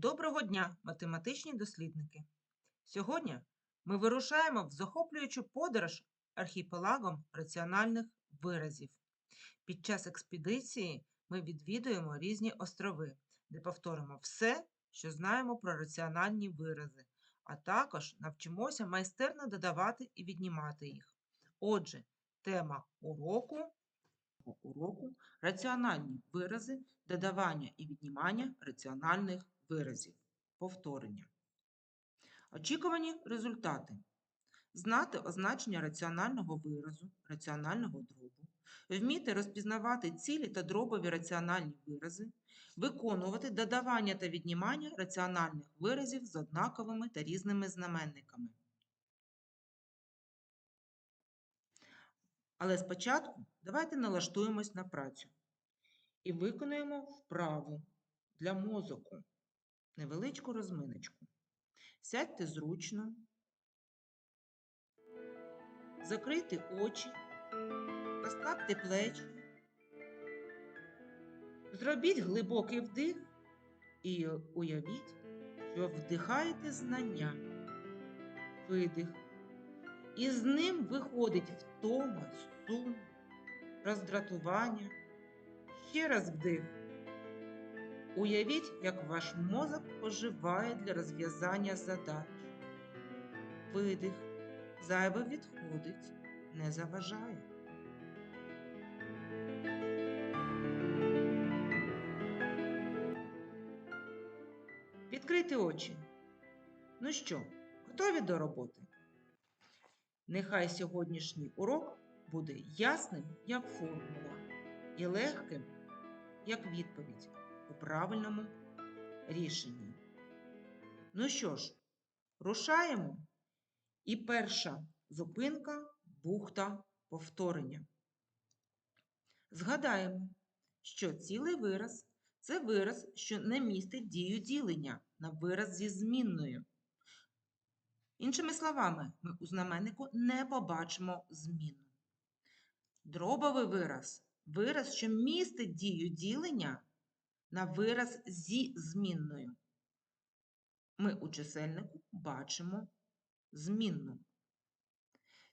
Доброго дня, математичні дослідники! Сьогодні ми вирушаємо в захоплюючу подорож архіпелагом раціональних виразів. Під час експедиції ми відвідуємо різні острови, де повторимо все, що знаємо про раціональні вирази, а також навчимося майстерно додавати і віднімати їх. Отже, тема уроку уроку раціональні вирази, додавання і віднімання раціональних виразів. Повторення. Очікувані результати. Знати означення раціонального виразу, раціонального дробу, вміти розпізнавати цілі та дробові раціональні вирази, виконувати додавання та віднімання раціональних виразів з однаковими та різними знаменниками. Але спочатку давайте налаштуємось на працю і виконуємо вправу для мозоку, невеличку розминочку. Сядьте зручно, закрийте очі, розслабте плечі, зробіть глибокий вдих і уявіть, що вдихаєте знання, видих. І з ним виходить втома, сум, роздратування. Ще раз вдих. Уявіть, як ваш мозок оживає для розв'язання задач. Видих. Зайве відходить, не заважає. Відкрийте очі. Ну що, готові до роботи? Нехай сьогоднішній урок буде ясним, як формула, і легким, як відповідь у правильному рішенні. Ну що ж, рушаємо. І перша зупинка бухта повторення. Згадаємо, що цілий вираз це вираз, що не містить дію ділення на вираз зі змінною. Іншими словами, ми у знаменнику не побачимо зміну. Дробовий вираз вираз, що містить дію ділення на вираз зі змінною. Ми у чисельнику бачимо змінну.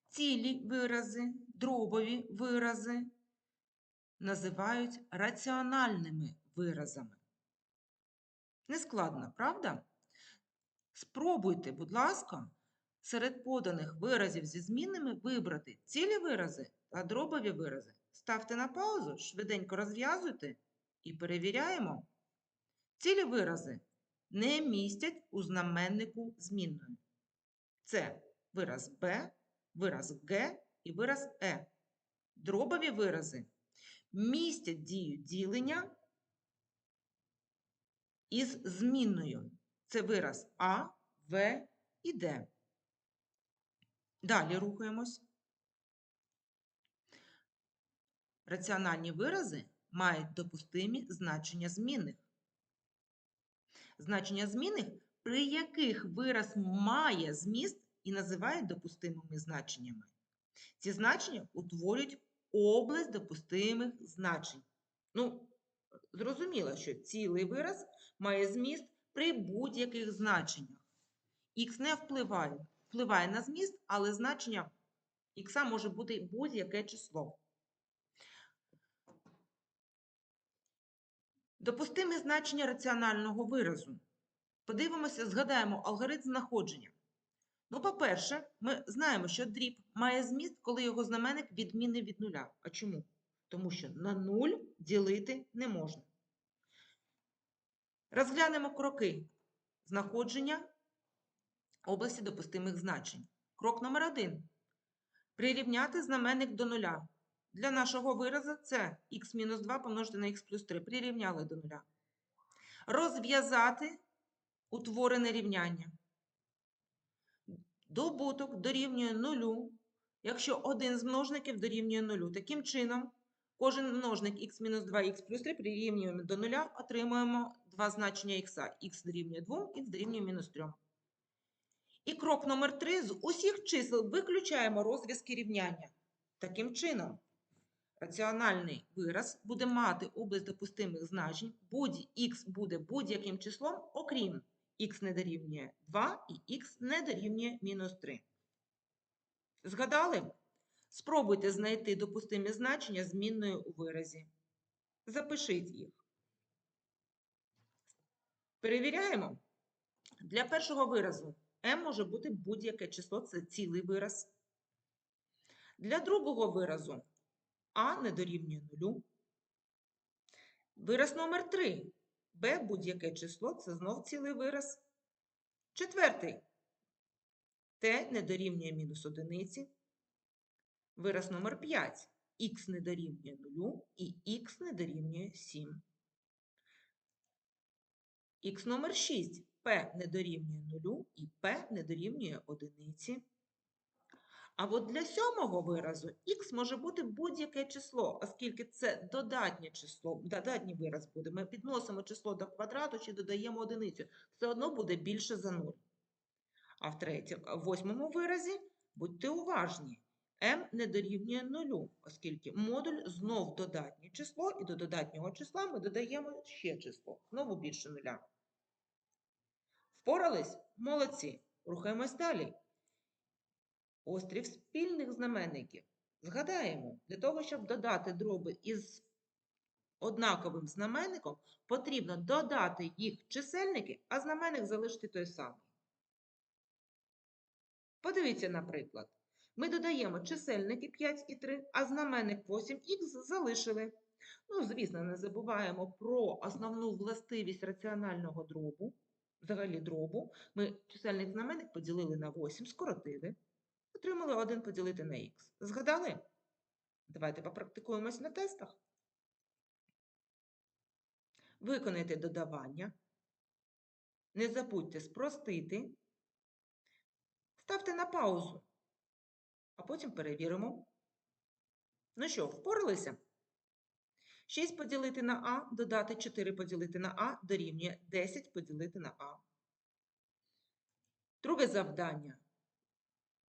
Цілі вирази, дробові вирази називають раціональними виразами. Нескладно, правда? Спробуйте, будь ласка, серед поданих виразів зі змінними вибрати цілі вирази та дробові вирази. Ставте на паузу, швиденько розв'язуйте і перевіряємо. Цілі вирази не містять у знаменнику змінною. Це вираз Б, вираз Г і вираз Е. Дробові вирази містять дію ділення із змінною. Це вираз А, В і Д. Далі рухаємось. Раціональні вирази мають допустимі значення змінних. Значення змінних, при яких вираз має зміст і називають допустимими значеннями. Ці значення утворюють область допустимих значень. Ну, зрозуміло, що цілий вираз має зміст при будь-яких значеннях. Х не впливає, впливає на зміст, але значення х може бути будь-яке число. Допустиме значення раціонального виразу. Подивимося, згадаємо алгоритм знаходження. Ну, по-перше, ми знаємо, що дріб має зміст, коли його знаменник відмінний від нуля. А чому? Тому що на нуль ділити не можна. Розглянемо кроки знаходження області допустимих значень. Крок номер один. Прирівняти знаменник до нуля. Для нашого виразу це х-2 помножити на х плюс 3. Прирівняли до нуля. Розв'язати утворене рівняння. Добуток дорівнює нулю, якщо один з множників дорівнює нулю. Таким чином, кожен множник х-2 х плюс 3 прирівнюємо до нуля, отримуємо два значення х. х дорівнює 2, х дорівнює мінус 3. І крок номер 3 з усіх чисел виключаємо розв'язки рівняння. Таким чином, раціональний вираз буде мати область допустимих значень, будь-х буде будь-яким числом, окрім х не дорівнює 2 і х не дорівнює мінус 3. Згадали? Спробуйте знайти допустимі значення змінною у виразі. Запишіть їх. Перевіряємо. Для першого виразу m може бути будь-яке число, це цілий вираз. Для другого виразу а не дорівнює нулю. Вираз номер 3. b будь-яке число це знов цілий вираз. Четвертий. t не дорівнює мінус одиниці. Вираз номер 5. х не дорівнює нулю і х не дорівнює 7. Х номер 6. p не дорівнює нулю і p не дорівнює одиниці. А от для сьомого виразу х може бути будь-яке число, оскільки це додатнє число, додатній вираз буде. Ми підносимо число до квадрату чи додаємо одиницю. Все одно буде більше за 0. А в третьому, восьмому виразі будьте уважні. m не дорівнює нулю, оскільки модуль знов додатнє число, і до додатнього числа ми додаємо ще число, знову більше нуля. Впорались? Молодці. Рухаємось далі. Острів спільних знаменників. Згадаємо, для того, щоб додати дроби із однаковим знаменником, потрібно додати їх чисельники, а знаменник залишити той самий. Подивіться, наприклад, ми додаємо чисельники 5 і 3, а знаменник 8х залишили. Ну, звісно, не забуваємо про основну властивість раціонального дробу, взагалі дробу. Ми чисельник знаменник поділили на 8, скоротили. Отримали 1 поділити на х. Згадали? Давайте попрактикуємось на тестах. Виконайте додавання. Не забудьте спростити. Ставте на паузу, а потім перевіримо. Ну що, впоралися? 6 поділити на А, додати 4 поділити на А дорівнює 10 поділити на А. Друге завдання.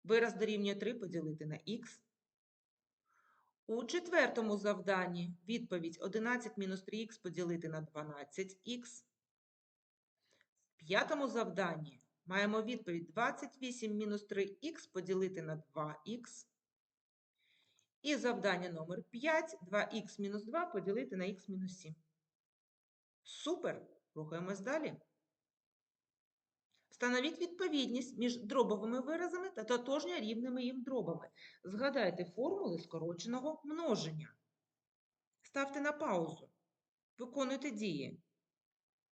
Вираз дорівнює 3 поділити на х. У четвертому завданні відповідь 11 мінус 3х поділити на 12х. В п'ятому завданні маємо відповідь 28 мінус 3х поділити на 2х. І завдання номер 5 2х мінус 2 поділити на х мінус 7. Супер! Рухаємось далі. Встановіть відповідність між дробовими виразами та тотожня рівними їм дробами. Згадайте формули скороченого множення. Ставте на паузу. Виконуйте дії.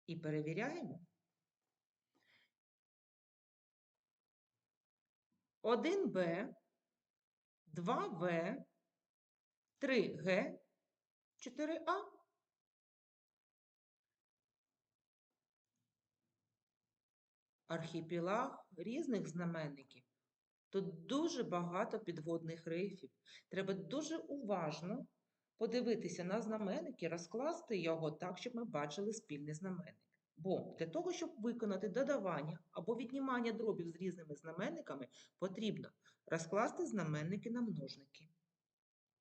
І перевіряємо. 1b, 2v, 3g, 4a. Архіпелаг різних знаменників. Тут дуже багато підводних рифів. Треба дуже уважно подивитися на знаменник і розкласти його так, щоб ми бачили спільний знаменник. Бо для того, щоб виконати додавання або віднімання дробів з різними знаменниками, потрібно розкласти знаменники на множники.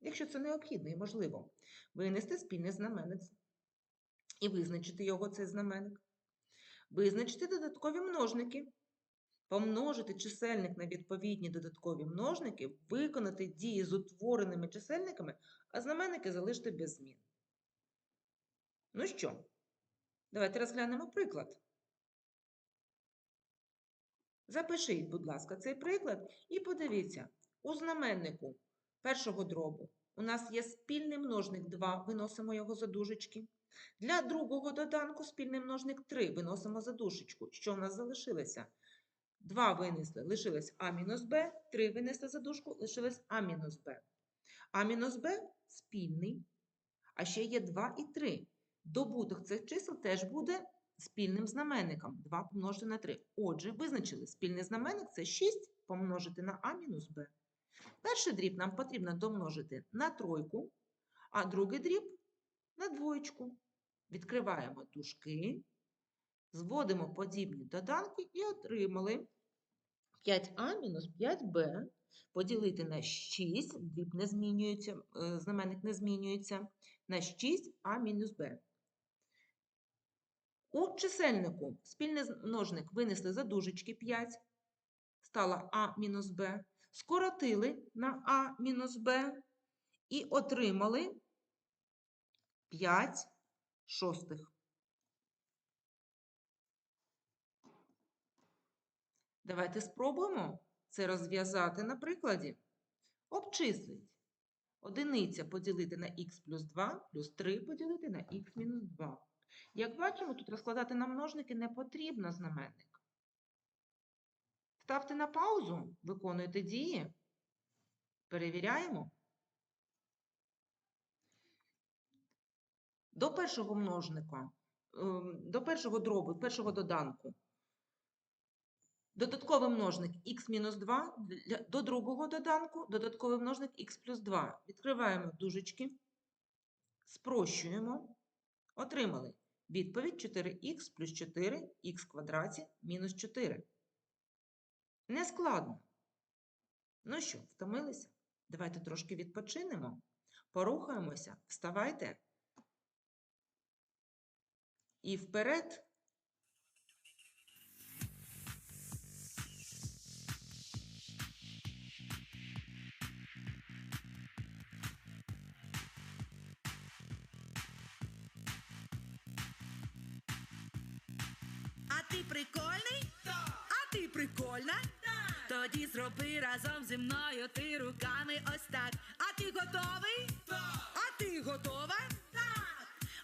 Якщо це необхідно і можливо, винести спільний знаменник і визначити його цей знаменник. Визначити додаткові множники, помножити чисельник на відповідні додаткові множники, виконати дії з утвореними чисельниками, а знаменники залишити без змін. Ну що, давайте розглянемо приклад. Запишіть, будь ласка, цей приклад і подивіться, у знаменнику першого дробу у нас є спільний множник 2, виносимо його за дужечки. Для другого доданку спільний множник 3 виносимо за дужечку. Що в нас залишилося? 2 винесли, лишилось А мінус Б, 3 винесли за дужку, лишилось А мінус Б. А мінус Б спільний, а ще є 2 і 3. Добуток цих чисел теж буде спільним знаменником. 2 помножити на 3. Отже, визначили спільний знаменник це 6 помножити на А мінус Б. Перший дріб нам потрібно домножити на тройку, а другий дріб на двоєчку. Відкриваємо дужки, зводимо подібні доданки і отримали 5а мінус 5b поділити на 6, дріб не змінюється, е, знаменник не змінюється, на 6а мінус b. У чисельнику спільний множник винесли за дужечки 5, стало а мінус b, скоротили на а мінус b і отримали 5 шостих. Давайте спробуємо це розв'язати на прикладі. Обчисліть. Одиниця поділити на х плюс 2, плюс 3 поділити на х мінус 2. Як бачимо, тут розкладати на множники не потрібно знаменник. Ставте на паузу, виконуйте дії. Перевіряємо. До першого множника, ем, до першого дробу, першого доданку Додатковий множник х-2, до другого доданку додатковий множник х плюс 2. Відкриваємо дужечки, спрощуємо, отримали відповідь 4х плюс 4х квадраті мінус 4. Нескладно. Ну що, втомилися? Давайте трошки відпочинемо, порухаємося, вставайте. І вперед. А ти прикольний? Так. А ти прикольна? Так. Тоді зроби разом зі мною ти руками ось так. А ти готовий? Так. А ти готова?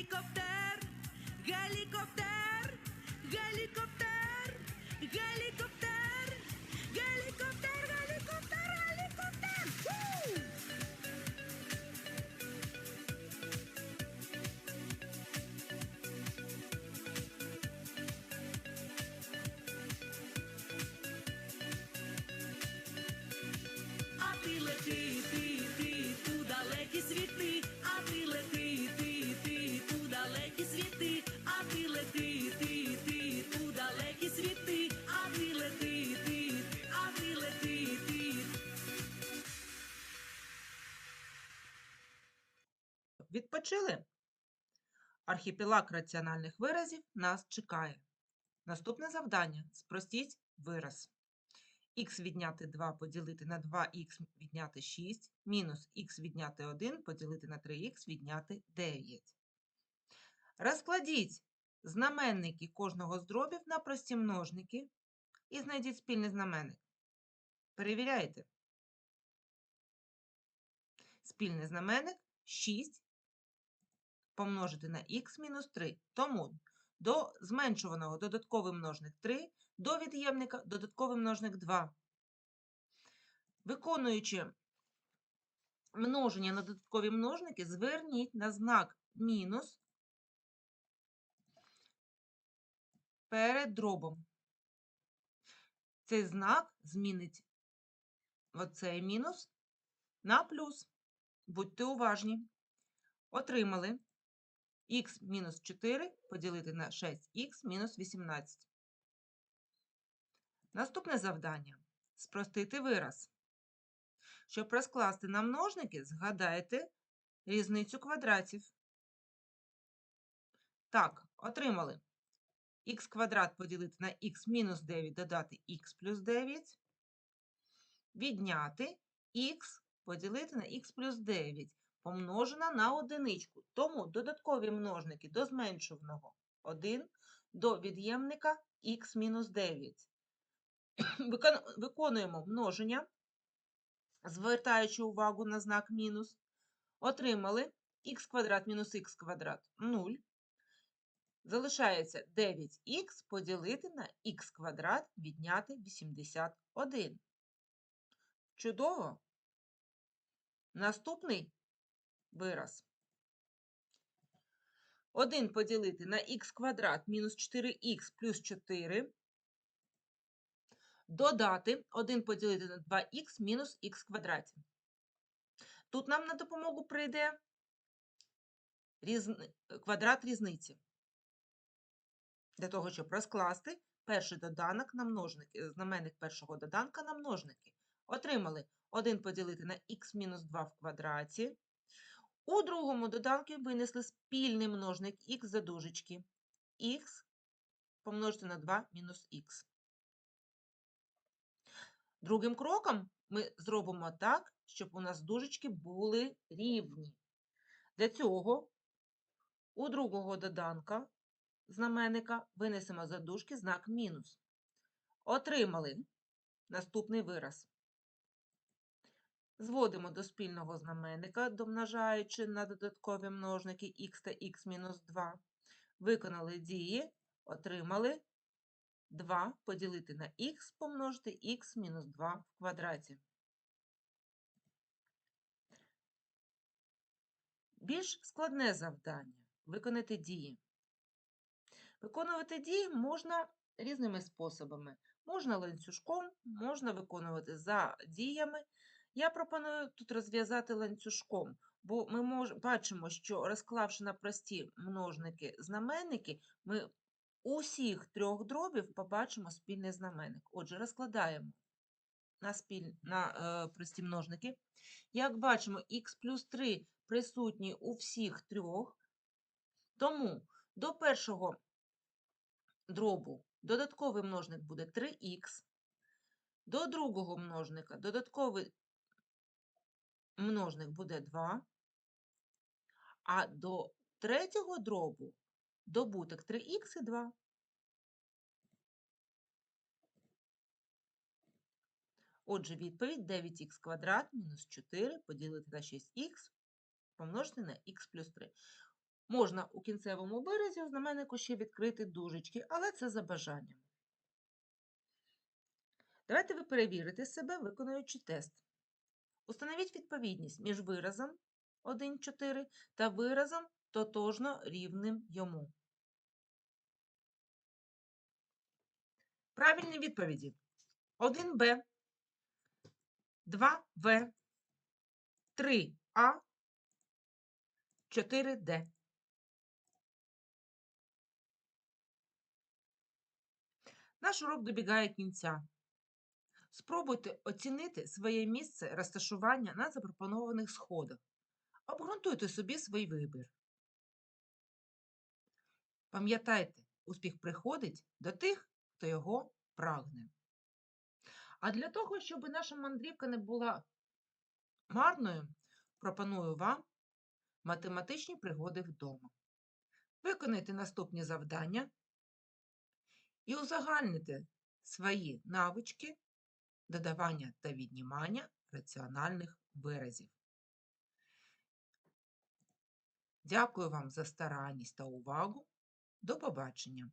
Helicópter, helicópter, helicópter, helicópter. Відпочили? Архіпелаг раціональних виразів нас чекає. Наступне завдання. Спростіть вираз. х відняти 2 поділити на 2х відняти 6, мінус х відняти 1 поділити на 3х відняти 9. Розкладіть знаменники кожного з дробів на прості множники і знайдіть спільний знаменник. Перевіряйте. Спільний знаменник 6 помножити на х мінус 3. Тому до зменшуваного додатковий множник 3, до від'ємника додатковий множник 2. Виконуючи множення на додаткові множники, зверніть на знак мінус перед дробом. Цей знак змінить оцей мінус на плюс. Будьте уважні. Отримали х мінус 4 поділити на 6х мінус 18. Наступне завдання спростити вираз. Щоб розкласти на множники, згадайте різницю квадратів. Так, отримали х квадрат поділити на х мінус 9 додати х плюс 9. Відняти х поділити на х плюс 9 помножена на одиничку. Тому додаткові множники до зменшуваного 1 до від'ємника х мінус 9. Виконуємо множення, звертаючи увагу на знак мінус. Отримали х квадрат мінус х квадрат 0. Залишається 9х поділити на х квадрат відняти 81. Чудово! Наступний вираз. 1 поділити на х квадрат мінус 4х плюс 4. Додати 1 поділити на 2х мінус х квадраті. Тут нам на допомогу прийде квадрат різниці. Для того, щоб розкласти перший доданок на множники, знаменник першого доданка на множники. Отримали 1 поділити на х мінус 2 в квадраті. У другому доданку винесли спільний множник х за дужечки. х помножити на 2 мінус х. Другим кроком ми зробимо так, щоб у нас дужечки були рівні. Для цього у другого доданка знаменника винесемо за дужки знак мінус. Отримали наступний вираз. Зводимо до спільного знаменника, домножаючи на додаткові множники х та х-2. Виконали дії, отримали 2 поділити на х помножити х-2 в квадраті. Більш складне завдання виконати дії. Виконувати дії можна різними способами. Можна ланцюжком, можна виконувати за діями. Я пропоную тут розв'язати ланцюжком, бо ми мож, бачимо, що розклавши на прості множники знаменники, ми усіх трьох дробів побачимо спільний знаменник. Отже, розкладаємо на, спіль... на е, прості множники. Як бачимо, х плюс 3 присутні у всіх трьох, тому до першого дробу додатковий множник буде 3х, до другого множника додатковий множник буде 2, а до третього дробу добуток 3х і 2. Отже, відповідь 9х квадрат мінус 4 поділити на 6х помножити на х плюс 3. Можна у кінцевому виразі у знаменнику ще відкрити дужечки, але це за бажанням. Давайте ви перевірите себе, виконуючи тест. Установіть відповідність між виразом 1, 4 та виразом тотожно рівним йому. Правильні відповіді. 1b, 2v, 3a, 4d. Наш урок добігає кінця. Спробуйте оцінити своє місце розташування на запропонованих сходах. Обґрунтуйте собі свій вибір. Пам'ятайте, Успіх приходить до тих, хто його прагне. А для того, щоб наша мандрівка не була марною, пропоную вам математичні пригоди вдома. Виконайте наступні завдання і узагальните свої навички додавання та віднімання раціональних виразів. Дякую вам за старанність та увагу. До побачення!